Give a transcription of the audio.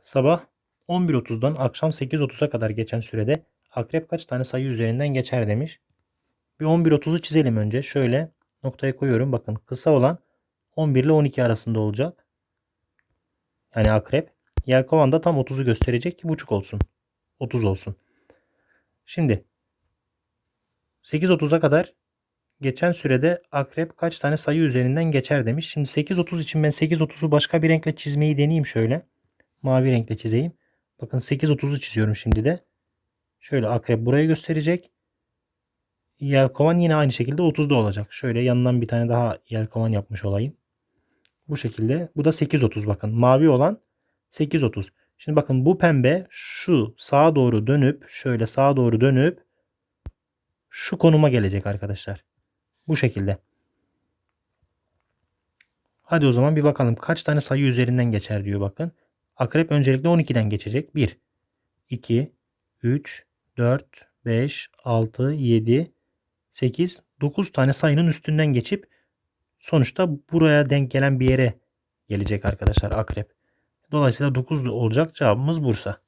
Sabah 11.30'dan akşam 8.30'a kadar geçen sürede akrep kaç tane sayı üzerinden geçer demiş. Bir 11.30'u çizelim önce. Şöyle noktaya koyuyorum. Bakın kısa olan 11 ile 12 arasında olacak. Yani akrep. Yelkovan da tam 30'u gösterecek ki buçuk olsun. 30 olsun. Şimdi 8.30'a kadar geçen sürede akrep kaç tane sayı üzerinden geçer demiş. Şimdi 8.30 için ben 8.30'u başka bir renkle çizmeyi deneyeyim şöyle. Mavi renkle çizeyim. Bakın 8.30'u çiziyorum şimdi de. Şöyle akrep buraya gösterecek. Yelkovan yine aynı şekilde 30'da olacak. Şöyle yanından bir tane daha yelkovan yapmış olayım. Bu şekilde. Bu da 8.30 bakın. Mavi olan 8.30. Şimdi bakın bu pembe şu sağa doğru dönüp şöyle sağa doğru dönüp şu konuma gelecek arkadaşlar. Bu şekilde. Hadi o zaman bir bakalım kaç tane sayı üzerinden geçer diyor bakın. Akrep öncelikle 12'den geçecek. 1, 2, 3, 4, 5, 6, 7, 8, 9 tane sayının üstünden geçip sonuçta buraya denk gelen bir yere gelecek arkadaşlar akrep. Dolayısıyla 9 olacak cevabımız Bursa.